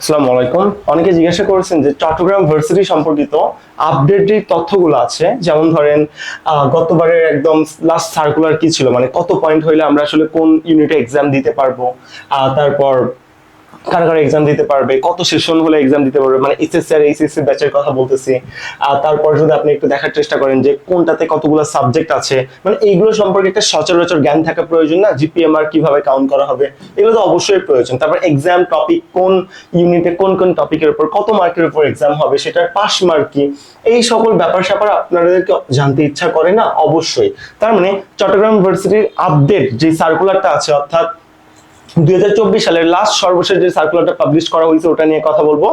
আসসালামু আলাইকুম। অনেকে জিজ্ঞাসা করেছেন যে চট্টগ্রাম ভার্সিটি সম্পর্কিত আপডেট যে তথ্যগুলো আছে। যেমন ধরেন গতবারের একদম লাস্ট সার্কুলার কি ছিল? মানে কত পয়েন্ট হইলে আমরা আসলে কোন ইউনিটে এক্সাম দিতে পারব? তারপর কারা কারা এক্সাম দিতে পারবে, কত সেশন হলে এক্সাম দিতে পারবে মানে এসএসসি আর এইচএসসি ব্যাচের কথা বলতেছি। তারপর যদি আপনি একটু দেখার চেষ্টা করেন যে কোনটাতে কতগুলো সাবজেক্ট আছে মানে এইগুলো সম্পর্কে একটা সচরাচর জ্ঞান থাকা প্রয়োজন না জিপিএমআর কীভাবে কাউন্ট করা হবে, এগুলো তো অবশ্যই প্রয়োজন। তারপর এক্সাম টপিক কোন ইউনিটে কোন কোন টপিকের উপর, কত মার্কের উপর এক্সাম হবে, সেটার পাস মার্ক কি, এই সকল ব্যাপার স্যাপার আপনাদেরকে জানতে ইচ্ছা করে না? অবশ্যই। তার মানে চট্টগ্রাম ইউনিভার্সিটির আপডেট যে সার্কুলারটা আছে, অর্থাৎ দুই সালের লাস্ট সর্বশেষ যে সার্কুলারটা পাবলিশ করা হয়েছে, ওটা নিয়ে কথা বলব।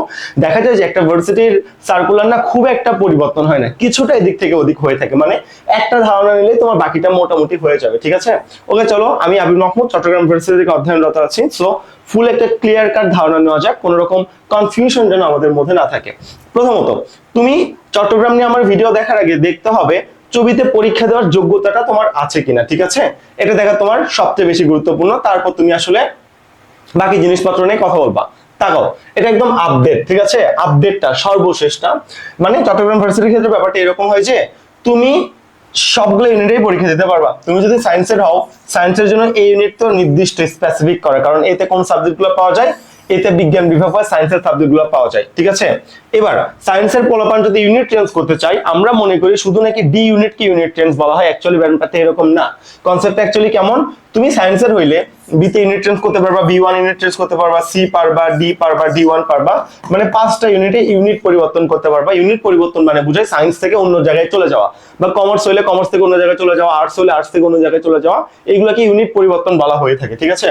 দেখা যায় যে একটা ভার্সিটির সার্কুলার না খুব একটা পরিবর্তন হয় না, কিছুটা এদিক থেকে ওদিক হয়ে থাকে। মানে একটা ধারণা নিলে তোমার বাকিটা মোটামুটি হয়ে যাবে, ঠিক আছে? ওকে, চলো, আমি আবির মাহমুদ, চট্টগ্রাম ভার্সিটি থেকে অধ্যয়নরত আছি। সো ফুল একটা ক্লিয়ার কাট ধারণা নেওয়া যাক, কোনো রকম কনফিউশন যেন আমাদের মধ্যে না থাকে। প্রথমত, তুমি চট্টগ্রাম নিয়ে আমার ভিডিও দেখার আগে দেখতে হবে ছবিতে পরীক্ষা দেওয়ার যোগ্যতাটা তোমার আছে কিনা, ঠিক আছে? এটা দেখা তোমার সবচেয়ে বেশি গুরুত্বপূর্ণ। তারপর তুমি আসলে বাকি জিনিসপত্র নিয়ে কথা বলবা। তাকাও, এটা একদম আপডেট ঠিক আছে? আপডেটটা সর্বশেষটা। মানে চট্টগ্রাম ভার্সিটির ক্ষেত্রে ব্যাপারটা এরকম হয় যে, তুমি সবগুলো ইউনিটেই পরীক্ষা দিতে পারবা। তুমি যদি সায়েন্সের হও সায়েন্সের জন্য এই ইউনিট তো নির্দিষ্ট স্পেসিফিক করে। কারণ এতে কোন সাবজেক্টগুলো পাওয়া যায়? এতে বিজ্ঞান বিভাগ হয় সায়েন্সের সাবজেক্টগুলো পাওয়া যায়, ঠিক আছে? এবার সায়েন্সের পোলাপান যদি ইউনিট চেঞ্জ করতে চাই, আমরা মনে করি শুধু নাকি ডি ইউনিট কি ইউনিট চেঞ্জ বলা হয় অ্যাকচুয়ালি ব্যাপারটা এরকম না। কনসেপ্ট অ্যাকচুয়ালি কেমন? তুমি সায়েন্সের হইলে বিতে ইউনিট চেঞ্জ করতে পারবা বি ওয়ান ইউনিট চেঞ্জ করতে পারবা সি পারবা ডি পারবা ডি ওয়ান পারবা মানে পাঁচটা ইউনিটে ইউনিট পরিবর্তন করতে পারবা। ইউনিট পরিবর্তন মানে বুঝায় সায়েন্স থেকে অন্য জায়গায় চলে যাওয়া বা কমার্স হইলে কমার্স থেকে অন্য জায়গায় চলে যাওয়া আর্টস হলে আর্টস থেকে অন্য জায়গায় চলে যাওয়া এগুলোকে ইউনিট পরিবর্তন বলা হয়ে থাকে, ঠিক আছে?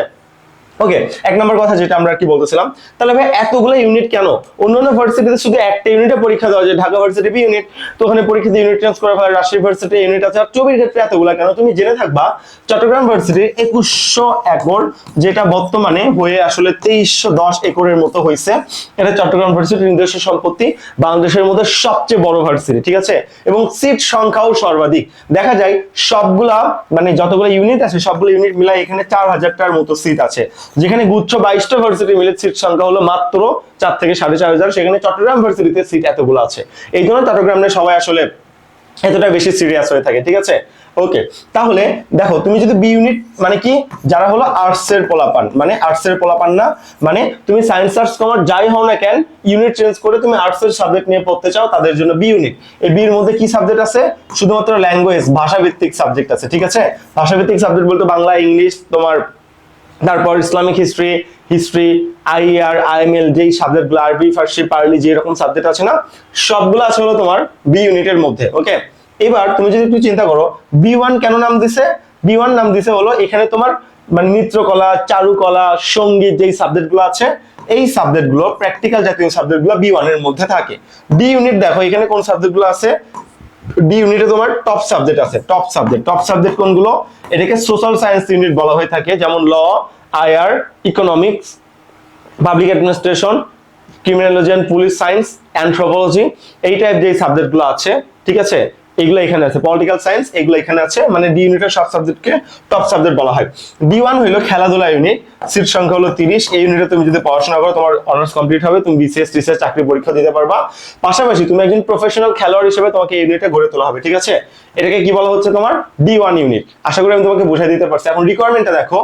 ওকে এক নম্বর কথা যেটা আমরা কি বলতেছিলাম, তাহলে ভাই এতগুলো ইউনিট কেন? অন্যান্য ভার্সিটিতে শুধু একটা ইউনিটে পরীক্ষা দেওয়া যায়, ঢাকা ভার্সিটি বি ইউনিট তো ওখানে পরীক্ষাতে ইউনিট চেঞ্জ করা হয়, রাজশাহী ভার্সিটি ইউনিট আছে, আর চবির ক্ষেত্রে এতগুলো কেন? তুমি জেনে থাকবা, চট্টগ্রাম ভার্সিটির একুশশো একর, যেটা বর্তমানে হয়ে আসলে তেইশশো দশ একরের মতো হয়েছে, এটা চট্টগ্রাম ভার্সিটির নিজস্ব সম্পত্তি, বাংলাদেশের মধ্যে সবচেয়ে বড় ভার্সিটি, ঠিক আছে? এবং সিট সংখ্যাও সর্বাধিক। দেখা যায়, সবগুলা মানে যতগুলো ইউনিট আছে, সবগুলো ইউনিট মিলাই এখানে চার হাজারটার মতো সিট আছে। যেখানে গুচ্ছ বাইশটা ভার্সিটি মিলে সিট সংখ্যা হলো মাত্র চার থেকে সাড়ে চার হাজার। সেখানে চট্টগ্রাম ভার্সিটিতে সিট এতগুলো আছে। এই জন্য চট্টগ্রামের সবাই আসলে এতটা বেশি সিরিয়াস হয়ে থাকে, ঠিক আছে? ওকে তাহলে দেখো, তুমি যদি বি ইউনিট মানে কি? যারা হলো আর্টস এর পোলাপান মানে আর্টস এর পোলাপান না মানে তুমি সায়েন্স আর্টস কমার্স যাই হও না কেন ইউনিট চেঞ্জ করে তুমি আর্টস এর সাবজেক্ট নিয়ে পড়তে চাও তাদের জন্য বি ইউনিট এই বি এর মধ্যে কি সাবজেক্ট আছে? শুধুমাত্র ল্যাঙ্গুয়েজ ভাষাভিত্তিক সাবজেক্ট আছে, ঠিক আছে? ভাষাভিত্তিক সাবজেক্ট বলতে বাংলা, ইংলিশ, তোমার তারপর Islamic history history, IR, IML, যেই সাবজেক্টগুলো আরবি, ফার্সি, পারলি, যে এরকম সাবজেক্ট আছে না, সবগুলো আছে হলো তোমার বি ইউনিটের মধ্যে ওকে এবার তুমি যদি একটু চিন্তা করো বি ওয়ান কেন নাম দিছে? বি ওয়ান নাম দিছে হলো এখানে তোমার মানে নৃত্যকলা চারুকলা, সংগীত যেই সাবজেক্টগুলো আছে, এই সাবজেক্টগুলো প্র্যাকটিক্যাল জাতীয় সাবজেক্টগুলো বি ওয়ানের মধ্যে থাকে। ডি ইউনিট দেখো, এখানে কোন সাবজেক্টগুলো আছে? ডি ইউনিটে তোমার টপ সাবজেক্ট আছে টপ সাবজেক্ট টপ সাবজেক্ট কোনগুলো? এটাকে সোশ্যাল সায়েন্স ইউনিট বলা হয়ে থাকে, যেমন law IR economics public administration criminology and police science anthropology এই টাইপ যে সাবজেক্টগুলো আছে, ঠিক আছে? এগুলো এখানে আছে। পলিটিক্যাল সায়েন্স এগুলো এখানে আছে। মানে ডি ইউনিটের সব সাবজেক্টকে টপ সাবজেক্ট বলা হয়। ডি ওয়ান হলো খেলাধুলা ইউনিট সিট সংখ্যা হলো তিরিশ। এই ইউনিটে তুমি যদি পড়াশোনা করো, তোমার অনার্স কমপ্লিট হবে, তুমি বিসিএস টিসিএস চাকরি পরীক্ষা দিতে পারবা। পাশাপাশি তুমি একজন প্রফেশনাল খেলোয়াড় হিসেবে তোমাকে ইউনিটে গড়ে তোলা হবে, ঠিক আছে? এটাকে কি বলা হচ্ছে তোমার? ডি ওয়ান ইউনিট আশা করি আমি তোমাকে বুঝাই দিতে পারছি। এখন রিকোয়ারমেন্টটা দেখো।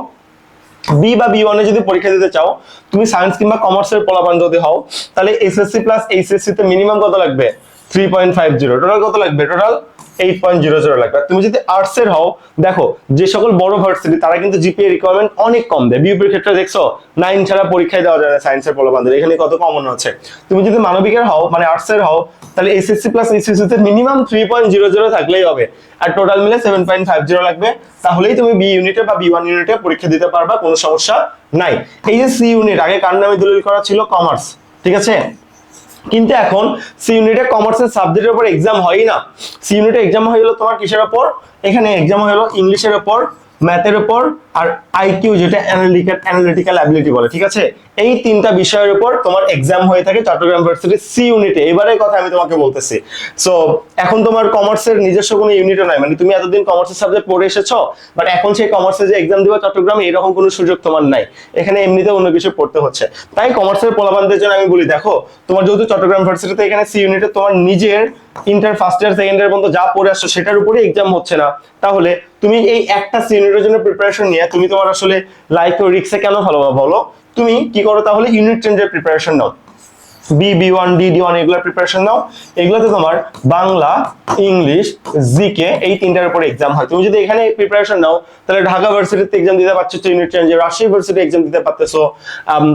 বি বা বি ওয়ানে যদি পরীক্ষা দিতে চাও, তুমি সায়েন্স কিংবা কমার্সের পলাপান যদি হও, তাহলে এসএসসি প্লাস এইচএসসি তে মিনিমাম কত লাগবে? Three point five zero total কত লাগবে? Total eight point zero zero লাগবে। তুমি যদি আর্টস এর হও, দেখো, যে সকল বড় ভার্সিটি তারা কিন্তু জিপিএ রিকোয়ারমেন্ট অনেক কম দেয়। বিউপির ক্ষেত্রে দেখছ নাইন ছাড়া পরীক্ষায় দেওয়া যায় না সায়েন্সের এখানে কত কমন তুমি যদি মানবিকের হও মানে আর্টস এর হও, তাহলে SSC plus minimum three point zero zero থাকলেই হবে। আর টোটাল মিলে সেভেন পয়েন্ট ফাইভ জিরো লাগবে। তাহলেই তুমি বি ইউনিটে বা বি ওয়ান ইউনিটে পরীক্ষা দিতে পারবা, কোনো সমস্যা নাই। এই যে সি ইউনিট আগে কার নামে দলিল করা ছিল? কমার্স ঠিক আছে? কিন্তু এখন সি ইউনিটে কমার্সের সাবজেক্টের উপর এক্সাম হয়ই না। সি ইউনিটে এক্সাম হয়ে গেলো তোমার কিসের ওপর এখানে এক্সাম হয়ে গেলো ইংলিশের উপর ম্যাথের উপর আর আইকিউ যেটা অ্যানালিটিক্যাল অ্যানালিটিক্যাল অ্যাবিলিটি বলে, ঠিক আছে? এই তিনটা বিষয়ের উপর তোমার এক্সাম হয়ে থাকে চট্টগ্রাম ভার্সিটির সি ইউনিটে এবারে কথা আমি তোমাকে বলতেছি। সো এখন তোমার কমার্সের নিজস্ব কোনো ইউনিটও নাই। মানে তুমি এতদিন কমার্সের সাবজেক্ট পড়ে এসেছ বাট এখন সেই কমার্সে যে এক্সাম দিবা চট্টগ্রামে, এরকম কোনো সুযোগ তোমার নাই। এখানে এমনিতে অন্য কিছু পড়তে হচ্ছে। তাই কমার্সের পোলাবানদের জন্য আমি বলি, দেখো, তোমার যেহেতু চট্টগ্রাম ভার্সিটিতে এখানে সি ইউনিটে তোমার নিজের inter first year second year পর্যন্ত যা পড়ে আসছো, সেটার উপরে এক্সাম হচ্ছে না। তাহলে তুমি এই একটা সি ইউনিটের জন্য প্রিপারেশন নিয়ে তুমি তোমার আসলে লাইফে রিক্সে কেন ভালো বলো তুমি কি করো তাহলে ইউনিট চেঞ্জের প্রিপারেশন নাও। B B one D D one এগুলোর প্রিপারেশন নাও। এগুলোতে তোমার বাংলা, ইংলিশ জিকে এই তিনটার উপরে এক্সাম হয়। তুমি যদি এখানে প্রিপারেশন নাও, তাহলে ঢাকা ভার্সিটিতে এক্সাম দিতে পারছ ইউনিট চেঞ্জে রাজশাহী ভার্সিটি এক্সাম দিতে পারতেছো।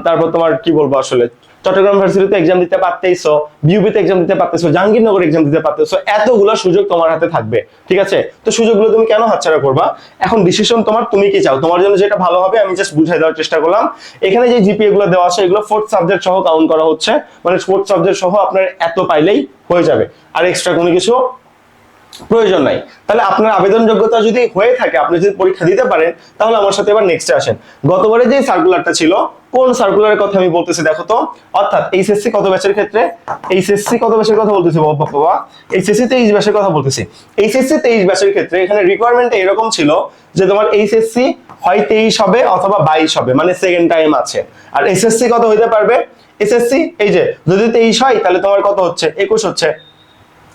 তারপর তোমার কি বলব আসলে? চট্টগ্রাম ভার্সিটিতে এক্সাম দিতে পারতেইছো বিউপিতে এক্সাম দিতে পারতেছো, জাহাঙ্গীরনগর এক্সাম দিতে পারতেছো, এতগুলো সুযোগ তোমার হাতে থাকবে, ঠিক আছে? তো সুযোগগুলো তুমি কেন হাতছাড়া করবা? এখন ডিসিশন তোমার, তুমি কি চাও? তোমার জন্য যেটা ভালো হবে, আমি জাস্ট বুঝাই দেওয়ার চেষ্টা করলাম। এখানে যে জিপিএ গুলো দেওয়া আছে, এগুলো ফোর্থ সাবজেক্ট সহ কাউন্ট করা হচ্ছে। মানে ফোর্থ সাবজেক্ট সহ আপনার এত পাইলেই হয়ে যাবে। আর এক্সট্রা কোনো কিছু প্রয়োজন নাই। তাহলে আপনার আবেদন যোগ্যতা যদি হয়ে থাকে, আপনি যদি পরীক্ষা দিতে পারেন, তাহলে আমার সাথে এবার নেক্সটে আসেন। গতবারে যে সার্কুলারটা ছিল কোন সার্কুলারের কথা আমি বলতেছি দেখো তো? অর্থাৎ এইচএসসি কত ব্যাচের ক্ষেত্রে? এইচএসসি কত ব্যাচের কথা বলতেছি বাবা বাবা এইচএসসি তেইশ ব্যাচের কথা বলতেছি। এইচএসসি তেইশ ব্যাচের ক্ষেত্রে এখানে রিকোয়ারমেন্ট এরকম ছিল যে তোমার এইচএসসি হয় তেইশ হবে অথবা বাইশ হবে মানে সেকেন্ড টাইম আছে। আর এসএসসি কত হইতে পারবে? এসএসসি এই যে, যদি তেইশ হয়, তাহলে তোমার কত হচ্ছে? একুশ হচ্ছে।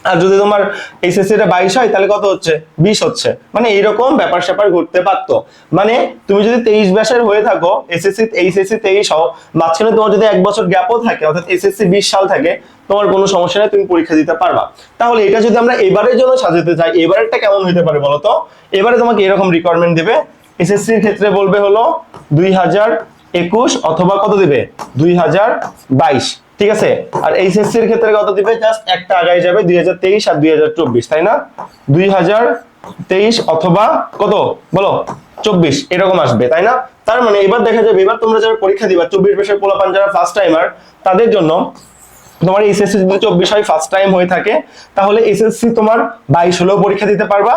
আর যদি তোমার এইচএসসি টা বাইশ হয়, তাহলে কত হচ্ছে? বিশ হচ্ছে। মানে এইরকম ব্যাপার স্যাপার ঘটতে পারতো। মানে তুমি যদি তেইশ ব্যাসের হয়ে থাকো এসএসসি এইচএসসি তেইশ হও, মাঝখানে তোমার যদি এক বছর গ্যাপও থাকে, অর্থাৎ এসএসসি বিশ সাল থাকে, তোমার কোনো সমস্যা নেই, তুমি পরীক্ষা দিতে পারবা। তাহলে এটা যদি আমরা এবারের জন্য সাজাতে চাই, এবারেরটা কেমন হতে পারে বলো তো? এবারে তোমাকে এরকম রিকোয়ারমেন্ট দেবে। এসএসসি এর ক্ষেত্রে বলবে হলো দুই হাজার একুশ অথবা কত দেবে? দুই হাজার বাইশ। ঠিক আছে? আর এইচএসসি এর ক্ষেত্রে কত দিবে? জাস্ট একটা আগাই যাবে, দুই হাজার তেইশ আর দুই হাজার চব্বিশ, তাই না? দুই হাজার তেইশ অথবা কত? বলো, চব্বিশ, এরকম আসবে, তাই না? তার মানে এবার দেখা যাবে, এবার তোমরা যারা পরীক্ষা দিবা, চব্বিশ বছর পোলাপান যারা ফার্স্ট টাইমার তাদের জন্য তোমার এসএসসি যদি চব্বিশ হয় ফার্স্ট টাইম হয়ে থাকে, তাহলে এসএসসি তোমার বাইশ হলেও পরীক্ষা দিতে পারবা,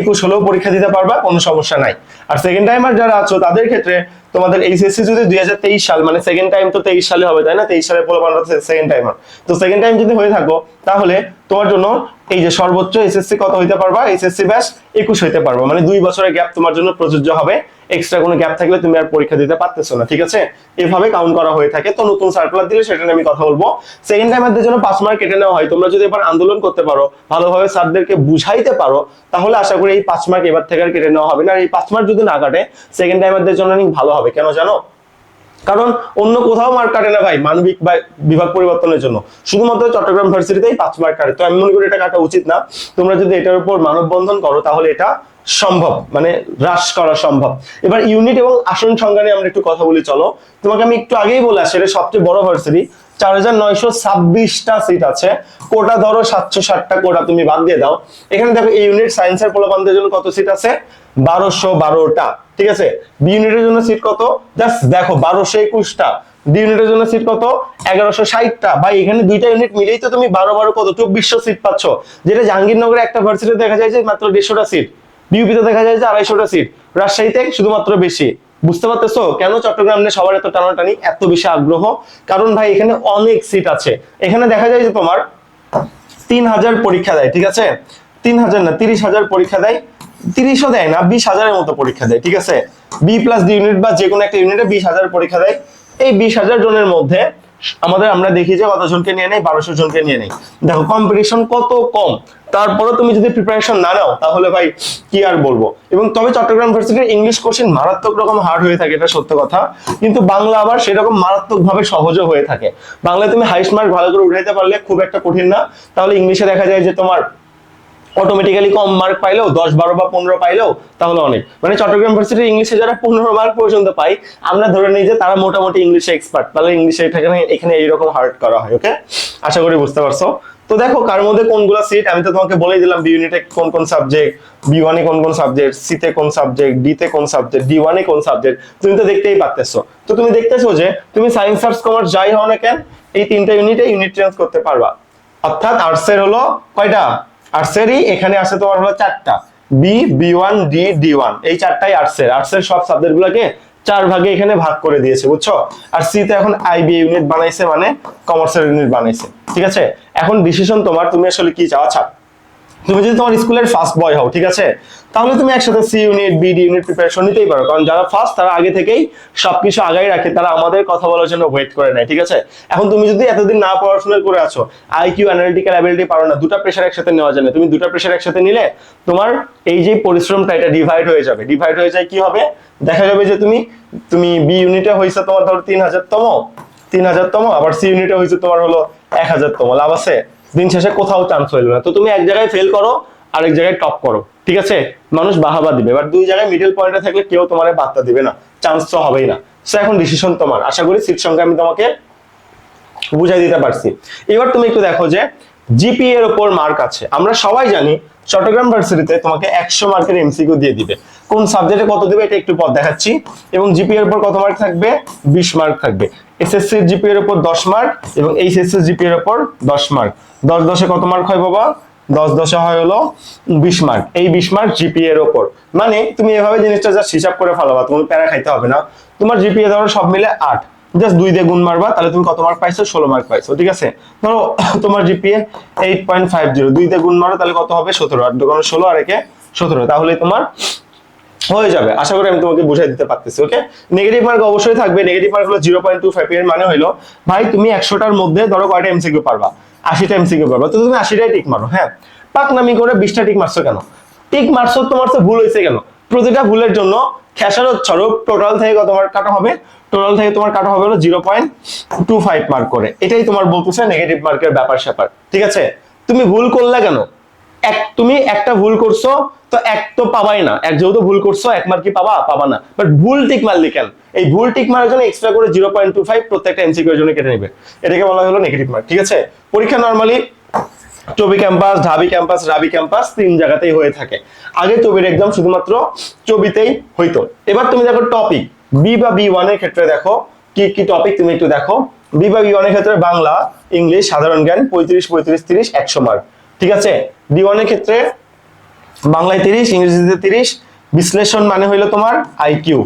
একুশ হলেও পরীক্ষা দিতে পারবা, কোনো সমস্যা নাই। আর সেকেন্ড টাইমার যারা আছো, তাদের ক্ষেত্রে তোমাদের এইচএসসি যদি দুই হাজার তেইশ সাল মানে সেকেন্ড টাইম তো তেইশ সালে হবে, তাই না? তেইশ সালে পোলাপান সেকেন্ড টাইমার তো সেকেন্ড টাইম যদি হয়ে থাকো, তাহলে তোমার জন্য এই যে সর্বোচ্চ এসএসসি কত হইতে পারবা? এসএসসি ব্যাস একুশ হইতে পারবা। মানে দুই বছরের গ্যাপ তোমার জন্য প্রযোজ্য হবে। এক্সট্রা কোনো গ্যাপ থাকলে তুমি আর পরীক্ষা দিতে পারতেছো না, ঠিক আছে? এভাবে কাউন্ট করা হয়ে থাকে। তো নতুন সার্কুলার দিলে সেটা নিয়ে আমি কথা বলব। সেকেন্ড টাইমারদের জন্য পাঁচ মার্ক কেটে নেওয়া হয়। তোমরা যদি এবার আন্দোলন করতে পারো, ভালোভাবে স্যারদেরকে বুঝাইতে পারো, তাহলে আশা করি এই পাঁচ মার্ক এবার থেকে আর কেটে নেওয়া হবে না। আর এই পাঁচ মার্ক যদি না কাটে সেকেন্ড টাইমারদের জন্য অনেক ভালো হবে। কেন জানো? কারণ অন্য কোথাও মার্ক কাটে না ভাই, মানবিক বা বিভাগ পরিবর্তনের জন্য। শুধুমাত্র চট্টগ্রাম ভার্সিটিতেই পাঁচ মার্ক কাটে। তো আমি মনে করি এটা কাটা উচিত না। তোমরা যদি এটার উপর মানববন্ধন করো, তাহলে এটা সম্ভব মানে হ্রাস করা সম্ভব। এবার ইউনিট এবং আসন সংখ্যা নিয়ে আমরা একটু কথা বলি, চলো। তোমাকে আমি একটু আগেই বলে আসি, এটা সবচেয়ে বড় ভার্সিটি চার হাজার নয়শো ছাব্বিশটা সিট আছে। কোটা ধরো সাতশো ষাটটা কোটা তুমি বাদ দিয়ে দাও। এখানে দেখো এই ইউনিট সায়েন্সের পোলাপানদের জন্য কত সিট আছে? বারোশো বারোটা, ঠিক আছে? বি ইউনিটের জন্য সিট কত? জাস্ট দেখো, বারোশো একুশটা। ডি ইউনিটের জন্য সিট কত? এগারোশো ষাটটা। বা এখানে দুইটা ইউনিট মিলেই তো তুমি বারো বারো কত? চব্বিশশো সিট পাচ্ছ। যেটা জাহাঙ্গীরনগরে একটা ভার্সিটি দেখা যায় যে মাত্র দেড়শোটা সিট বিউপিতে দেখা যায় যে আড়াইশোটা সিট রাজশাহীতে শুধুমাত্র বেশি। বুঝতে পারতেছো? কেন চট্টগ্রাম নিয়ে সবার এত টানাটানি, এত বেশি আগ্রহ? কারণ ভাই, এখানে অনেক সিট আছে। এখানে দেখা যায় যে তোমার তিন হাজার পরীক্ষা দেয়, ঠিক আছে? তিন হাজার না, তিরিশ হাজার পরীক্ষা দেয়। তিরিশও দেয় না, বিশ হাজারের মতো পরীক্ষা দেয়, ঠিক আছে? বি প্লাস ডি ইউনিট বা যে কোনো একটা ইউনিটে বিশ হাজার পরীক্ষা দেয়। এই বিশ হাজার জনের মধ্যে আমাদের আমরা দেখি যে কতজনকে নিয়ে নেই? বারোশো জনকে নিয়ে নেই। দেখো কম্পিটিশন কত কম? তারপরে তুমি যদি প্রিপারেশন না নাও, তাহলে ভাই, কি আর বলব? এবং তবে চট্টগ্রাম ভার্সিটির ইংলিশ কোশ্চেন মারাত্মক রকম হার্ড হয়ে থাকে, এটা সত্য কথা। কিন্তু বাংলা আবার সেরকম মারাত্মক ভাবে সহজও হয়ে থাকে। বাংলায় তুমি হাইস্ট মার্ক ভালো করে উঠাইতে পারলে খুব একটা কঠিন না। তাহলে ইংলিশে দেখা যায় যে তোমার অটোমেটিক্যালি কম মার্ক পাইলেও, দশ, বারো বা পনেরো পাইলেও তাহলে অনেক। মানে চট্টগ্রাম ইউনিভার্সিটির ইংলিশে যারা পনেরো মার্ক পর্যন্ত পাই আমরা ধরে নিই যে তারা মোটামুটি ইংলিশে এক্সপার্ট তাহলে ইংলিশে এখানে এইরকম হার্ড করা হয় ওকে আশা করি বুঝতে পারছ। তো দেখো, কার মধ্যে কোনগুলো সিট আমি তো তোমাকে বলেই দিলাম বি ইউনিটে কোন কোন সাবজেক্ট বি ওয়ানে কোন কোন সাবজেক্ট সিতে কোন সাবজেক্ট ডি তে কোন সাবজেক্ট ডি ওয়ানে কোন সাবজেক্ট তুমি তো দেখতেই পারতেছো। তো তুমি দেখতেছো যে, তুমি সায়েন্স আর্টস কমার্স যাই হও না কেন, এই তিনটা ইউনিটে ইউনিট চেঞ্জ করতে পারবা। অর্থাৎ আর্টসের হলো কয়টা? আর্টসেরই এখানে আছে তোমার হলো চারটা। B B one D D one এই চারটাই আর্টসের আর্টসের সব সাবজেক্ট গুলোকে চার ভাগে এখানে ভাগ করে দিয়েছে, বুঝছ? আর সি তে এখন আইবি ইউনিট বানাইছে মানে কমার্সের ইউনিট বানাইছে, ঠিক আছে? এখন ডিসিশন তোমার, তুমি আসলে কি চাও? আচ্ছা তুমি যদি তোমার স্কুলের ফার্স্ট বয় হও, ঠিক আছে? তাহলে তুমি একসাথে C unit BD unit preparation নিতেই পারো। কারণ যারা ফার্স্ট তারা আগে থেকেই সবকিছু আগাই রাখে, তারা আমাদের কথা বলার জন্য ওয়েট করে নেয়, ঠিক আছে? এখন তুমি যদি এতদিন না পড়াশোনা করে আছো আইকিউ অ্যানালিটিক্যাল অ্যাবিলিটি পারো না, দুটো প্রেশার একসাথে নেওয়া যায় না। তুমি দুটো প্রেশার একসাথে নিলে তোমার এই যে পরিশ্রমটা, এটা ডিভাইড হয়ে যাবে। ডিভাইড হয়ে যায় কি হবে? দেখা যাবে যে তুমি তুমি বি ইউনিটে হয়েছে তোমার ধরো তিন হাজার তম, তিন হাজার তম, আবার সি ইউনিটে হয়েছে তোমার হলো এক হাজার তম। লাভ আছে? দিন শেষে কোথাও চান্স হইল না। তো তুমি এক জায়গায় ফেল করো, আরেক জায়গায় টপ করো। ঠিক আছে? মানুষ বাহাবা দিবে এবার দুই জায়গায় মিডল পয়েন্টে থাকলে কেউ তোমার বার্তা দিবে না চান্স তো হবেই না। সো এখন ডিসিশন তোমার। আশা করি সিট সংখ্যা আমি তোমাকে বুঝাই দিতে পারছি। এবার তুমি একটু দেখো যে জিপি এর উপর মার্ক আছে। আমরা সবাই জানি চট্টগ্রাম ভার্সিটিতে তোমাকে একশো মার্কের এমসিকিউ দিয়ে দিবে। কোন সাবজেক্টে কত দিবে এটা একটু পর দেখাচ্ছি। এবং জিপি এর উপর কত মার্ক থাকবে? বিশ মার্ক থাকবে। এসএসসি জিপি এর উপর দশ মার্ক এবং এইচএসসি জিপি এর উপর দশ মার্ক দশ দশে কত মার্ক হয় বাবা? দশ দশে হয় হলো বিশ মার্ক এই বিশ মার্ক জিপি এর ওপর। মানে তুমি এভাবে জিনিসটা জাস্ট হিসাব করে ফেলাবা তোমার প্যারা খাইতে হবে না। তোমার জিপিএ ধরো সব মিলে আট। জাস্ট দুই দিয়ে গুণ মারবা, তাহলে তুমি কত মার্ক পাইছো? ষোলো মার্ক পাইছো, ঠিক আছে? ধরো তোমার GPA eight point five zero দুই দিয়ে গুণ মারো, তাহলে কত হবে? সতেরো। আর দোকানে ষোলো আর একে সতেরো। তাহলে তোমার হয়ে যাবে। আশা করি আমি তোমাকে বুঝাই দিতে পারতেছি ওকে নেগেটিভ মার্ক অবশ্যই থাকবে। নেগেটিভ মার্ক হলো জিরো পয়েন্ট টু ফাইভ এর মানে হলো ভাই, তুমি একশোটার মধ্যে ধরো কয়টা এমসিকিউ পারবা? আশিটা এমসিকিউ পারবা তো তুমি আশিটাই টিক মারো হ্যাঁ? পাকনামি করে বিশটা টিক মারছো কেন? টিক মারছো, তোমার তো ভুল হয়েছে কেন? প্রতিটা ভুলের জন্য খেসারত স্বরূপ টোটাল থেকে তোমার কাটা হবে? টোটাল থেকে তোমার কাটা হবে হলো zero point two five mark করে। এটাই তোমার বলতেছে নেগেটিভ মার্কের ব্যাপার স্যাপার ঠিক আছে? তুমি ভুল করলে কেন? এক তুমি একটা ভুল করছ, তো এক তো পাবাই না। এক যেহেতু ভুল করছ, এক মার্ক কি পাবা? পাবা না। বাট ভুল টিক মারলি কেন? এই ভুল টিক মারার জন্য এক্সট্রা করে জিরো পয়েন্ট টু ফাইভ প্রত্যেকটা এমসিকিউ এর জন্য কেটে নেবে। এটাকে বলা হলো নেগেটিভ মার্ক ঠিক আছে? পরীক্ষা নর্মালি চবি ক্যাম্পাস, ঢাবি ক্যাম্পাস, রাবি ক্যাম্পাস তিন জায়গাতেই হয়ে থাকে। আগে চবির এক্সাম শুধুমাত্র চবিতেই হইতো। এবার তুমি দেখো টপিক বি বা বি ওয়ানের ক্ষেত্রে দেখো, কি কি টপিক তুমি একটু দেখো। বি বা বি ওয়ানের ক্ষেত্রে বাংলা, ইংলিশ, সাধারণ জ্ঞান, পঁয়ত্রিশ পঁয়ত্রিশ, তিরিশ, একশো মার্ক ঠিক আছে? ডি ওয়ান ক্ষেত্রে বাংলায় তিরিশ, ইংরেজিতে তিরিশ, বিশ্লেষণ মানে হইল তোমার আইকিউ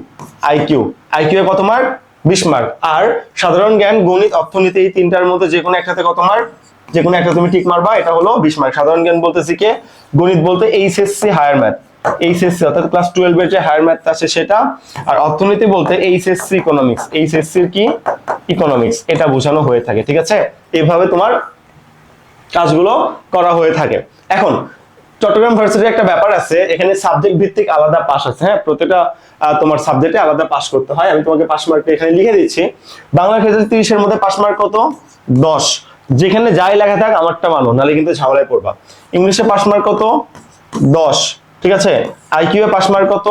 আইকিউ আইকিউ কত মার্ক বিশ মার্ক আর সাধারণ জ্ঞান, গণিত, অর্থনীতি এই তিনটার মধ্যে যে কোনো একটাতে কত মার্ক যে কোনো একটা তুমি ঠিক মারবা, এটা হলো বিশ মার্ক সাধারণ জ্ঞান বলতেছি কে, গণিত বলতে এইচএসসি হায়ার ম্যাথ এইচএসসি অর্থাৎ ক্লাস টুয়েলভ এর যে হায়ার ম্যাথ আছে সেটা। আর অর্থনীতি বলতে এইচএসসি ইকোনমিক্স এইচএসসি কি? ইকোনমিক্স এটা বোঝানো হয়ে থাকে, ঠিক আছে? এভাবে তোমার কাজগুলো করা হয়ে থাকে। এখন, চট্টগ্রাম ভার্সিটির একটা ব্যাপার আছে, এখানে সাবজেক্ট ভিত্তিক আলাদা পাস আছে। হ্যাঁ প্রত্যেকটা তোমার সাবজেক্টে আলাদা পাস করতে হয়। আমি তোমাকে পাস মার্ক এখানে লিখে দিচ্ছি। বাংলা ক্ষেত্রে তিরিশের মধ্যে পাস মার্ক কত? দশ। যেখানে যাই লেখা থাক, আমারটা মানো, নাহলে কিন্তু ঝামেলায় পড়বা। ইংলিশে পাস মার্ক কত? দশ। ঠিক আছে? আইকিউ এ পাস মার্ক কত?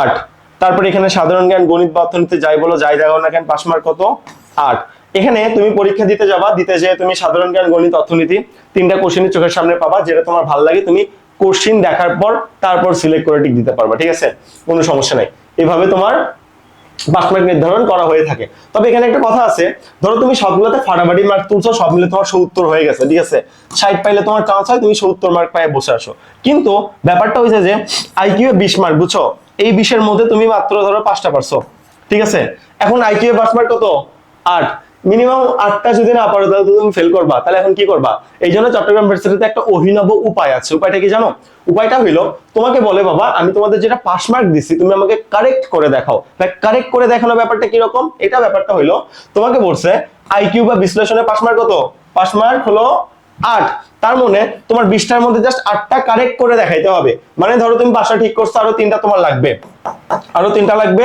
আট। তারপরে এখানে সাধারণ জ্ঞান, গণিত বা অর্থনীতি যাই বলো, যাই দেখো না কেন পাস মার্ক কত? আট। এখানে তুমি পরীক্ষা দিতে যাবা, দিতে যেয়ে তুমি সাধারণ জ্ঞান, গণিত, অর্থনীতি তিনটা কোশ্চেনই চোখের সামনে পাবা, যেটা তোমার ভালো লাগে তুমি কোশ্চিন দেখার পর তারপর সিলেক্ট করে টিক দিতে পারবা, ঠিক আছে? কোনো সমস্যা নাই। এভাবে তোমার পাস নির্ধারণ করা হয়ে থাকে। তবে এখানে একটা কথা আছে, ধরো তুমি সবগুলোতে ফাটাফাটি মার্ক তুলছো, সব মিলে তোমার সত্তর হয়ে গেছে, ঠিক আছে? ষাট পাইলে তোমার চান্স হয় তুমি সত্তর মার্ক পায়ে বসে আসো। কিন্তু ব্যাপারটা হয়েছে যে আইকিউ বিশ মার্ক বুঝছ? এই বিশের মধ্যে তুমি মাত্র ধরো পাঁচটা পারছ, ঠিক আছে? এখন আইকিউ পাস মার্ক কত? আট। মিনিমাম আটটা যদি না পারো, তাহলে তুমি ফেল করবা। তাহলে এখন কি করবা? এই জন্য চট্টগ্রাম ভার্সিটিতে একটা অভিনব উপায় আছে। উপায়টা কি জানো? উপায়টা হইল, তোমাকে বলে, বাবা, আমি তোমাদের যেটা পাস মার্ক দিছি, তুমি আমাকে কারেক্ট করে দেখাও। কারেক্ট করে দেখানো ব্যাপারটা কীরকম এটা ব্যাপারটা হইল, তোমাকে বলছে আইকিউ বা বিশ্লেষণে পাস মার্ক কত? পাস মার্ক হলো আট। তার মানে তোমার বিশটার মধ্যে জাস্ট আটটা কারেক্ট করে দেখাইতে হবে। মানে ধরো তুমি পাঁচটা ঠিক করছ, আরও তিনটা তোমার লাগবে। আরও তিনটা লাগবে,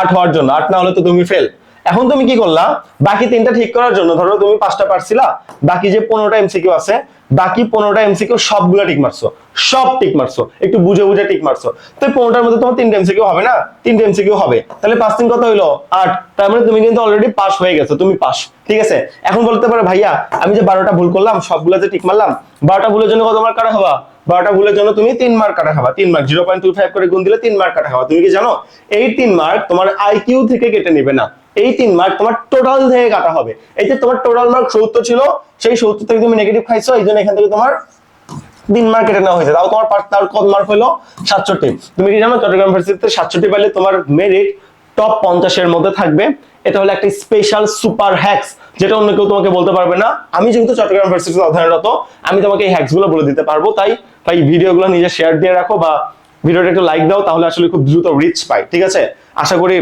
আট হওয়ার জন্য। আট না হলে তো তুমি ফেল এখন তুমি কি করলা? বাকি তিনটা ঠিক করার জন্য, ধরো তুমি পাঁচটা পারছিলা, বাকি যে পনেরোটা এমসিকিউ আছে, বাকি পনেরোটা এমসিকিউ সবগুলো টিক মারছো, সব টিক মারছো, একটু বুঝে বুঝে টিক মারছো। তো পনেরোটার মধ্যে তোমার তিনটা এমসিকিউ হবে না? তিনটা এমসিকিউ হবে। তাহলে পাঁচ তিন কত হইল? আট। তার মানে তুমি কিন্তু অলরেডি পাস হয়ে গেছো, তুমি পাস ঠিক আছে? এখন বলতে পারো, ভাইয়া, আমি যে বারোটা ভুল করলাম, সবগুলো যে টিক মারলাম, বারোটা ভুলের জন্য কত মার্ক কাটা হবা? বারোটা ভুলের জন্য তুমি তিন মার্ক কাটা খাবা তিন mark zero point two five করে গুণ দিলে তিন মার্ক কাটা খাবা তুমি কি জানো? এই তিন মার্ক তোমার আইকিউ থেকে কেটে নেবে না। এই তিন মার্ক তোমার টোটাল থেকে কাটা হবে। এই যে তোমার টোটাল মার্ক সত্তর ছিল, সেই সত্তর থেকে তুমি নেগেটিভ খাইছো, এই জন্য এখান থেকে তোমার তিন মার্ক কেটে নেওয়া হয়েছে। তাও তোমার তার কত মার্ক হলো সাতষট্টি। তুমি কি জানো, চট্টগ্রাম ইউনিভার্সিটিতে সাতষট্টি পাইলে তোমার মেরিট টপ পঞ্চাশের মধ্যে থাকবে। এটা হলো একটা স্পেশাল সুপার হ্যাক্স যেটা অন্য কেউ তোমাকে বলতে পারবে না। আমি যেহেতু চট্টগ্রাম ইউনিভার্সিটিতে অধ্যয়নরত আমি তোমাকে এই হ্যাক্সগুলো বলে দিতে পারব। তাই তাই ভিডিওগুলো নিজে শেয়ার দিয়ে রাখো বা ভিডিওটা একটু লাইক দাও, তাহলে আসলে খুব দ্রুত রিচ পাই। ঠিক আছে? আশা করি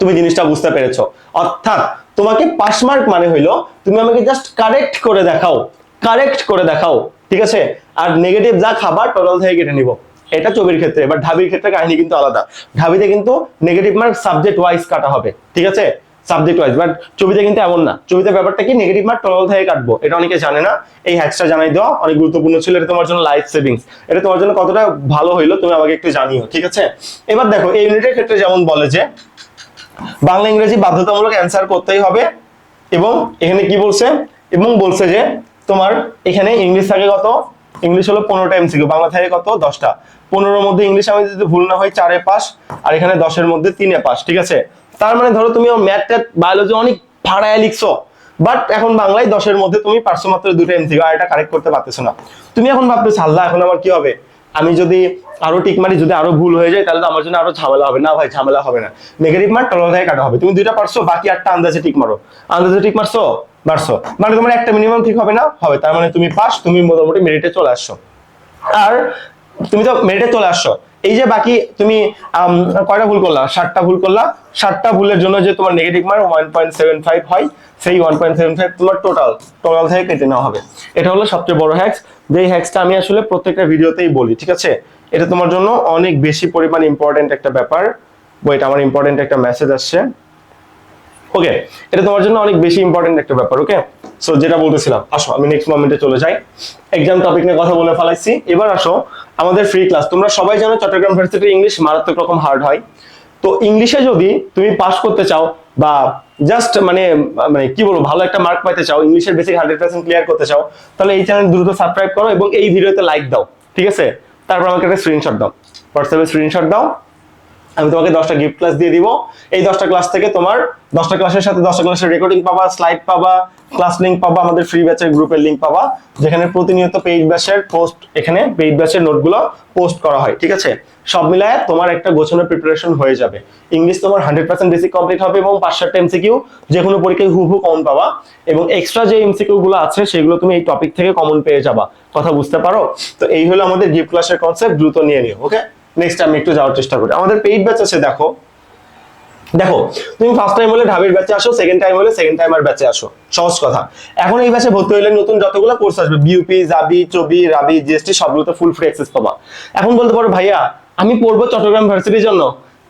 তুমি জিনিসটা বুঝতে পেরেছ। অর্থাৎ তোমাকে পাস মার্ক মানে হইল তুমি আমাকে জাস্ট কারেক্ট করে দেখাও কারেক্ট করে দেখাও, ঠিক আছে? আর নেগেটিভ যা খাবার টোটাল থেকে কেটে নিব। এটা ছবির ক্ষেত্রে, এবার ঢাবির ক্ষেত্রে কাহিনী কিন্তু আলাদা। ঢাবিতে কিন্তু নেগেটিভ মার্ক সাবজেক্ট ওয়াইজ কাটা হবে, ঠিক আছে? সাবজেক্ট ওয়াইজ বাট ছবিতে কিন্তু এমন না। ছবিতে ব্যাপারটা কি? নেগেটিভ মার্ক টোটাল থেকে কাটবো। এটা অনেকে জানে না। এই হ্যাক্সটা জানাই দেওয়া অনেক গুরুত্বপূর্ণ ছিল। এটা তোমার জন্য লাইফ সেভিংস এটা তোমার জন্য কতটা ভালো হইল তুমি আমাকে একটু জানিও, ঠিক আছে? এবার দেখো, এই ইউনিটের ক্ষেত্রে যেমন বলে যে বাংলা, ইংরেজি বাধ্যতামূলক অ্যান্সার করতেই হবে। এবং এখানে কি বলছে? এবং বলছে যে, তোমার এখানে ইংলিশ থাকে কত? ইংলিশ হলো পনেরোটা এমসিকিউ বাংলা থাকে কত? দশটা। পনেরোর মধ্যে ইংলিশ আমি যদি ভুল না হয় চারে পাস আর এখানে দশের মধ্যে তিনে পাস ঠিক আছে? তার মানে ধরো তুমি ম্যাথ ট্যাথ বায়োলজি অনেক ভাড়ায় লিখছো বাট এখন বাংলায় দশের মধ্যে তুমি পারছ মাত্র দুটো এমসিকিউ আর এটা কারেক্ট করতে পারতেছো না। তুমি এখন ভাবতেছো, আল্লাহ, এখন আমার কি হবে? আমি যদি আরও টিক মারি যদি আরও ভুল হয়ে যায়, তাহলে তো আমার জন্য আরও ঝামেলা হবে। না ভাই, ঝামেলা হবে না। নেগেটিভ মার্ক টলার থেকে কাটা হবে। তুমি দুইটা পারছ, বাকি আটটা আন্দাজে টিক মারো। আন্দাজে টিক মারছো? পারছ মানে তোমার একটা মিনিমাম ঠিক হবে না? হবে। তার মানে তুমি পাস তুমি মোটামুটি মেরিটে চলে আসছো। আর তুমি তো মেরিটে চলে আসছো। এই যে বাকি তুমি কয়টা ভুল করলা? ষাটটা ভুল করলা। ষাটটা ভুলের জন্য যে তোমার negative mark one point seven five হয়, সেই ওয়ান পয়েন্ট সেভেন ফাইভ তোমার টোটাল টোটাল থেকে কেটে নেওয়া হবে। এটা হলো সবচেয়ে বড় হ্যাক্স যে হ্যাক্সটা আমি আসলে প্রত্যেকটা ভিডিওতেই বলি, ঠিক আছে? এটা তোমার জন্য অনেক বেশি পরিমাণ ইম্পর্টেন্ট একটা ব্যাপার। ওয়েট আমার ইম্পর্টেন্ট একটা মেসেজ আসছে। ওকে এটা তোমার জন্য অনেক বেশি ইম্পর্টেন্ট একটা ব্যাপার ওকে সো যেটা বলতেছিলাম, আসো, আমি নেক্সট মোমেন্টে চলে যাই। এক্সাম টপিক নিয়ে কথা বলে ফেলাইছি। এবার আসো, আমাদের ফ্রি ক্লাস তোমরা সবাই জানো চট্টগ্রাম ভার্সিটির ইংলিশ মারাত্মক রকম হার্ড হয়। তো ইংলিশে যদি তুমি পাস করতে চাও বা জাস্ট মানে মানে কি বলব, ভালো একটা মার্ক পাইতে চাও ইংলিশের বেসিক হান্ড্রেড পার্সেন্ট ক্লিয়ার করতে চাও, তাহলে এই চ্যানেল দ্রুত সাবস্ক্রাইব করো এবং এই ভিডিওতে লাইক দাও। ঠিক আছে? তারপর আমাকে একটা স্ক্রিনশট দাও। হোয়াটসঅ্যাপে স্ক্রিনশট দাও। আমি তোমাকে দশটা গিফট ক্লাস দিয়ে দিব। এই দশটা ক্লাস থেকে তোমার দশটা ক্লাসের সাথে দশটা ক্লাসের রেকর্ডিং পাবা স্লাইড পাবা ক্লাস লিংক পাবা, আমাদের ফ্রি ব্যাচের গ্রুপের লিংক পাবা, যেখানে প্রতিনিয়ত পেইড ব্যাচের পোস্ট এখানে পেইড ব্যাচের নোটগুলো পোস্ট করা হয়, ঠিক আছে? সব মিলায় তোমার একটা গোছানো প্রিপারেশন হয়ে যাবে। ইংলিশ তোমার হান্ড্রেড পার্সেন্ট বেসিক কমপ্লিট হবে এবং পাঁচ সাতটা এমসিকিউ যে কোনো পরীক্ষায় হুবহু কমন পাবা এবং এক্সট্রা যে এমসিকিউ গুলো আছে সেগুলো তুমি এই টপিক থেকে কমন পেয়ে যাবা। কথা বুঝতে পারো? তো এই হলো আমাদের গিফট ক্লাসের কনসেপ্ট দ্রুত নিয়ে নিও ওকে নেক্সট আমি একটু যাওয়ার চেষ্টা করি। আমাদের পেইড ব্যাচ আছে, দেখো। দেখো, তুমি ফার্স্ট টাইম হলে ঢাবির ব্যাচে আসো সেকেন্ড টাইম হলে সেকেন্ড টাইম আর ব্যাচে আসো। সহজ কথা। এখন এই ব্যাচে ভর্তি হলে নতুন যতগুলো কোর্স আসবে বিউপি জাবি চবি রাবি জিএসটি সবগুলোতে ফুল ফ্রি অ্যাক্সেস পাবা। এখন বলতে পারো, ভাইয়া, আমি পড়ব চট্টগ্রাম ভার্সিটির জন্য।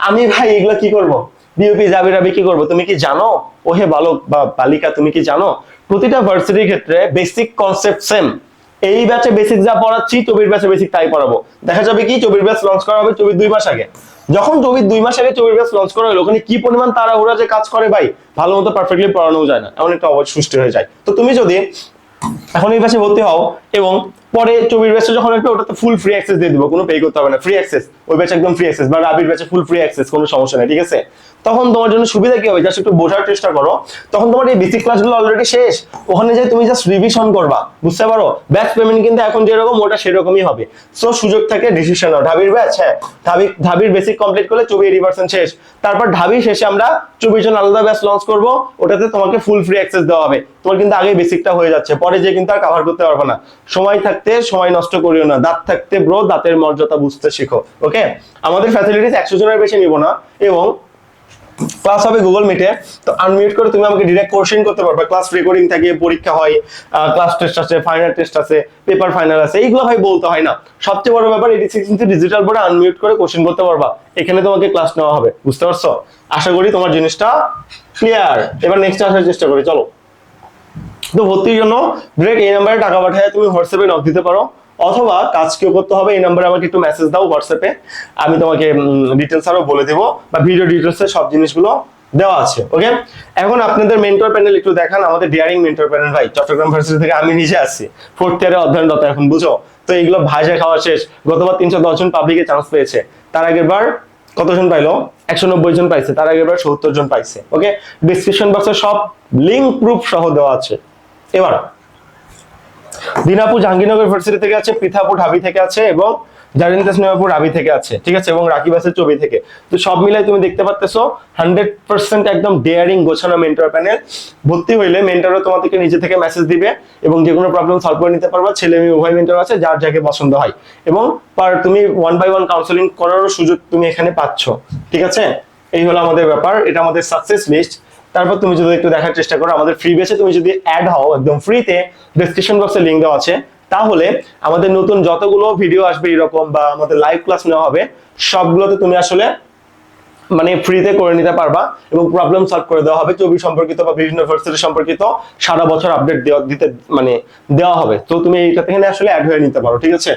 আমি ভাই, এগুলো কি করব? বিউপি জাবি রাবি কি করব? তুমি কি জানো? ওহে বালক বা বালিকা, তুমি কি জানো? প্রতিটা ভার্সিটির ক্ষেত্রে বেসিক কনসেপ্ট সেম এই ব্যাচে বেসিক যা পড়াচ্ছি, চবির ব্যাচে বেসিক তাই পড়াবো। দেখা যাবে কি, চবির ব্যাচ লঞ্চ করা হবে চবির দুই মাস আগে। যখন চবির দুই মাস আগে চবির ব্যাচ লঞ্চ করা হলো, ওখানে কি পরিমাণ ওরা যে কাজ করে ভাই ভালো মতো পারফেক্টলি পড়ানো যায় না, এমন একটা অবস্থা সৃষ্টি হয়ে যায়। তো তুমি যদি এখন এই ব্যাচে ভর্তি হও এবং পরে চবির ব্যাচে যখন একটু ওটাতে ফুল ফ্রি অ্যাক্সেস দিয়ে দিব, কোনো পে করতে হবে না ফ্রি অ্যাক্সেস ওই ব্যাচে একদম ফ্রি অ্যাক্সেস বা রাবির ব্যাচে ফুল ফ্রি অ্যাক্সেস কোনো সমস্যা নেই, ঠিক আছে? তখন তোমার জন্য সুবিধা কি হবে? জাস্ট একটু বোঝার চেষ্টা করো। তখন তোমার এই বেসিক ক্লাসগুলো অলরেডি শেষ। ওখানে যে তুমি জাস্ট রিভিশন করবা, বুঝতে পারো? ব্যাচ পেমেন্ট কিন্তু এখন যেরকম, ওটা সেরকমই হবে। সো সুযোগ থাকে ডিসিশন নাও ঢাবির ব্যাচ হ্যাঁ। ঢাবি ঢাবির বেসিক কমপ্লিট করলে চবি এইটি পার্সেন্ট শেষ। তারপর ঢাবি শেষে আমরা চব্বিশ জন আলাদা ব্যাচ লঞ্চ করব। ওটাতে তোমাকে ফুল ফ্রি অ্যাক্সেস দেওয়া হবে। তোমার কিন্তু আগে বেসিকটা হয়ে যাচ্ছে। পরে যে কিন্তু আর কাভার করতে পারবে না। সময় থাকতে সময় নষ্ট করিও না। দাঁত থাকতে ব্রো দাঁতের মর্যাদা বুঝতে শিখো। ওকে আমাদের ফ্যাসিলিটিস একশো জনের বেশি নিব না। এবং ক্লাস হবে গুগল মিটে তো আনমিউট করে তুমি আমাকে ডিরেক্ট কোশ্চেন করতে পারবে। ক্লাস রেকর্ডিং থাকে, পরীক্ষা হয় ক্লাস টেস্ট আছে ফাইনাল টেস্ট আছে পেপার ফাইনাল আছে, এইগুলো ভাই বলতে হয় না। সবচেয়ে বড় ব্যাপার এটি সিক্স ইঞ্চি ডিজিটাল বোর্ডে আনমিউট করে কোশ্চেন করতে পারবা। এখানে তোমাকে ক্লাস নেওয়া হবে, বুঝতে পারছ? আশা করি তোমার জিনিসটা ক্লিয়ার এবার নেক্সট আসার চেষ্টা করি, চলো। তো ভর্তির জন্য ডিরেক্ট এই নাম্বারে টাকা পাঠায় তুমি হোয়াটসঅ্যাপে নক দিতে পারো। অথবা কাজ কেউ করতে হবে, এই নাম্বারে আমাকে একটু মেসেজ দাও হোয়াটসঅ্যাপে আমি তোমাকে ডিটেলস আরও বলে দেবো বা ভিডিও ডিটেলসে সব জিনিসগুলো দেওয়া আছে ওকে এখন আপনাদের মেন্টর প্যানেল একটু দেখান, আমাদের ডিয়ারিং মেন্টর প্যানেল ভাই, চট্টগ্রাম ভার্সিটি থেকে আমি নিজে আসছি। ফোর্থ ইয়ারে অধ্যয়নরত এখন বুঝো তো এইগুলো ভাজা খাওয়া শেষ। গতবার তিনশো দশ জন পাবলিকে চান্স পেয়েছে। তার আগের বার কতজন পাইলো? একশো নব্বই জন পাইছে। তার আগের বার সত্তর জন পাইছে ওকে ডিসক্রিপশন বক্সে সব লিঙ্ক প্রুফ সহ দেওয়া আছে। এবার দিনাপুর জাহাঙ্গীরনগর ইউনিভার্সিটি থেকে আছে, পৃথাপুর ঢাবি থেকে আছে এবং জারিন্দাস নেমাপুর রাবি থেকে আছে, ঠিক আছে? এবং রাকিবাসের চবি থেকে। তো সব মিলাই তুমি দেখতে পাচ্তেছো হান্ড্রেড পার্সেন্ট একদম ডেয়ারিং গোছানো মেন্টর প্যানেল ভর্তি হইলে মেন্টরও তোমাদেরকে নিজে থেকে মেসেজ দিবে এবং যে কোনো প্রবলেম সলভ করে নিতে পারবা। ছেলে মেয়ে, উভয় মেন্টর আছে, যার যাকে পছন্দ হয়। এবং পার তুমি ওয়ান বাই ওয়ান কাউন্সেলিং করারও সুযোগ তুমি এখানে পাচ্ছ, ঠিক আছে? এই হলো আমাদের ব্যাপার। এটা আমাদের সাকসেস লিস্ট তারপর তুমি যদি একটু দেখার চেষ্টা করো, আমাদের ফ্রি বেসে তুমি যদি অ্যাড হও, একদম ফ্রিতে ডেসক্রিপশন বক্সে লিঙ্ক দেওয়া আছে, তাহলে আমাদের নতুন যতগুলো ভিডিও আসবে এরকম বা আমাদের লাইভ ক্লাস নেওয়া হবে, সবগুলোতে তুমি আসলে মানে ফ্রিতে করে নিতে পারবা এবং প্রবলেম সলভ করে দেওয়া হবে। চবি সম্পর্কিত বা বিভিন্ন ভার্সিটি সম্পর্কিত সারা বছর আপডেট দেওয়া, দিতে মানে দেওয়া হবে। তো তুমি এইটা থেকে আসলে অ্যাড হয়ে নিতে পারো, ঠিক আছে?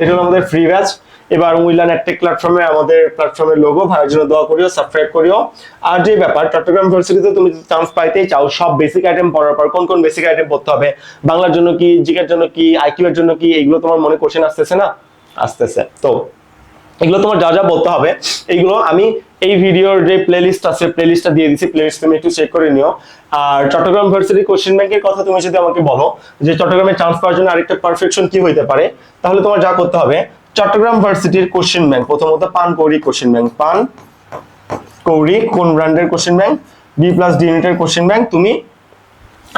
এটা হলো আমাদের ফ্রি ব্যাচ এবার উইলান অ্যাডটেক প্ল্যাটফর্মে আমাদের প্ল্যাটফর্মের লোগো ভাইয়ের জন্য দোয়া করিও সাবস্ক্রাইব করিও। আর যে ব্যাপার, চট্টগ্রাম ইউনিভার্সিটিতে তুমি যদি চান্স পাইতেই চাও, সব বেসিক আইটেম পড়ার পর কোন কোন বেসিক আইটেম পড়তে হবে? বাংলার জন্য কি জিকের জন্য কি আইকিউ এর জন্য কি, এইগুলো তোমার মনে কোশ্চেন আসতেছে না? আসতেছে। তো, এগুলো তোমার যা যা বলতে হবে, এইগুলো আমি এই ভিডিওর যে প্লেলিস্ট আছে প্লেলিস্টটা দিয়ে দিছি প্লেলিস্ট তুমি একটু চেক করে নিও। আর চট্টগ্রাম ভার্সিটি কোশ্চেন ব্যাংকের কথা তুমি যদি আমাকে বলো, যে চট্টগ্রামে চান্স পাওয়ার জন্য আরেকটা পারফেকশন কি হইতে পারে? তাহলে তোমার যা করতে হবে চট্টগ্রাম ভার্সিটির কোশ্চেন ব্যাংক। প্রথমত পান, কৌরি কোশ্চেন ব্যাংক। পান, কৌরি, কোন ব্র্যান্ডের question bank? B plus D ইউনিটের কোশ্চেন ব্যাংক। তুমি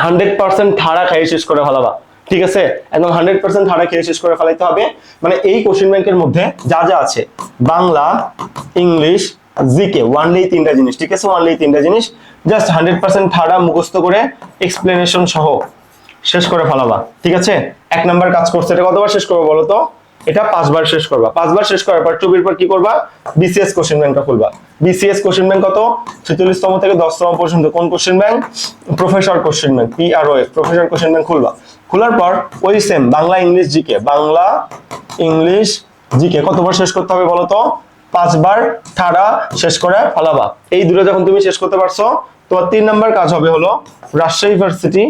হান্ড্রেড পার্সেন্ট ঠাড়া খাইয়ে শেষ করে ফেলাবা। ঠিক আছে? একদম হান্ড্রেড পার্সেন্ট ঠাড়া খেয়ে শেষ করে ফেলাইতে হবে। মানে এই কোশ্চেন ব্যাংকের মধ্যে যা যা আছে, বাংলা, ইংলিশ, জিকে, ওয়ানলি তিনটা জিনিস। ঠিক আছে? ওয়ানলি তিনটা জিনিস। জাস্ট হান্ড্রেড পার্সেন্ট ঠাড়া মুখস্থ করে এক্সপ্লেনেশন সহ শেষ করে ফেলাবা। ঠিক আছে? এক নাম্বার কাজ করছে। এটা কতবার শেষ করব বলো তো? এটা পাঁচবার শেষ করবা। পাঁচবার শেষ করার পর চবির পর কি করবা? বিসিএস কোশ্চেন ব্যাংকটা খুলবা। বিসিএস কোশ্চেন ব্যাংক কত? ছেচল্লিশতম থেকে দশতম পর্যন্ত কোন question bank professor question bank P R OS professor question bank খুলবা। খোলার পর ওই same Bangla, English GK Bangla, English GK কতবার শেষ করতে হবে বলো তো পাঁচবার ঠাড়া শেষ করে ফেলাবা। এই দুটো যখন তুমি শেষ করতে পারছ, তোমার তিন নাম্বার কাজ হবে হলো রাজশাহী ইউনিভার্সিটি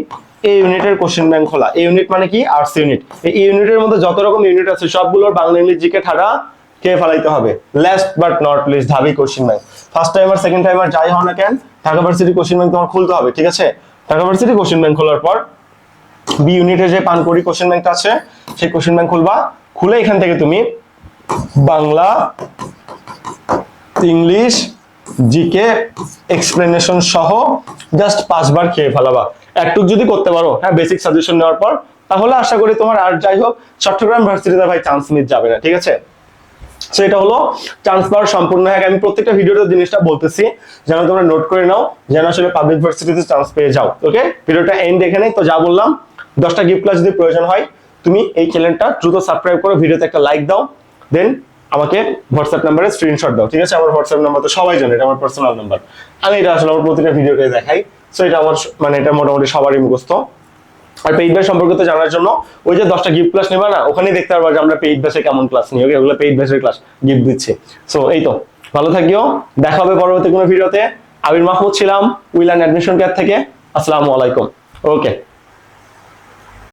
এই ইউনিটের কোশ্চেন ব্যাংক খোলা। এই ইউনিট মানে কি? আর্টস ইউনিট এই ইউনিটের মধ্যে যত রকম ইউনিট আছে, সবগুলোর বাংলা ইংলিশ জিকে ঠাড়া কে ফেলাইতে হবে? Last but not least Dhabi question bank first timer second timer যাই হও না কেন, ঢাকা ভার্সিটি কোশ্চেন ব্যাংক তোমার খুলতে হবে, ঠিক আছে? ঢাকা ভার্সিটি কোশ্চেন ব্যাংক খোলার পর বি ইউনিটের যে পানকড়ি কোশ্চেন ব্যাংকটা আছে, সেই কোশ্চেন ব্যাংক খুলবা। খুলে এখান থেকে তুমি বাংলা ইংলিশ জিকে এক্সপ্লেনেশন সহ জাস্ট পাঁচবার খেয়ে ফেলাবা। একটুক যদি করতে পারো হ্যাঁ বেসিক সাজেশন নেওয়ার পর, তাহলে আশা করি তোমার আর যাই হোক, চট্টগ্রাম ভার্সিটিতে ভাই চান্স মিস যাবে না, ঠিক আছে? সেটা হলো চান্স পাওয়ার সম্পূর্ণ। হ্যাক আমি প্রত্যেকটা ভিডিওতে জিনিসটা বলতেছি, যেন তোমরা নোট করে নাও, যেন আসলে পাবলিক ভার্সিটিতে চান্স পেয়ে যাও ওকে ভিডিওটা এন্ড এখানে তো যা বললাম, দশটা গিফট ক্লাস যদি প্রয়োজন হয়, তুমি এই চ্যানেলটা দ্রুত সাবস্ক্রাইব করো ভিডিওতে একটা লাইক দাও দেন আমাকে হোয়াটসঅ্যাপ নাম্বারে স্ক্রিনশট দাও, ঠিক আছে? আমার হোয়াটসঅ্যাপ নাম্বার তো সবাই জানে, এটা আমার পার্সোনাল নাম্বার আমি এটা আসলে আমার প্রতিটা ভিডিওতে দেখাই। সো এটা আমার মানে এটা মোটামুটি সবারই মুখস্থ। আর পেইড ব্যাচ সম্পর্কিত জানার জন্য ওই যে দশটা গিফট ক্লাস নেবা না, ওখানেই দেখতে পারবা যে আমরা পেইড ব্যাচে কেমন ক্লাস নিই। ওকে ওগুলো পেইড ব্যাচের ক্লাস গিফট দিচ্ছি। সো এই তো। ভালো থাকিও। দেখা হবে পরবর্তী কোনো ভিডিওতে আবির মাহমুদ ছিলাম, উইলান অ্যাডমিশন কেয়ার থেকে। আসসালামু আলাইকুম। ওকে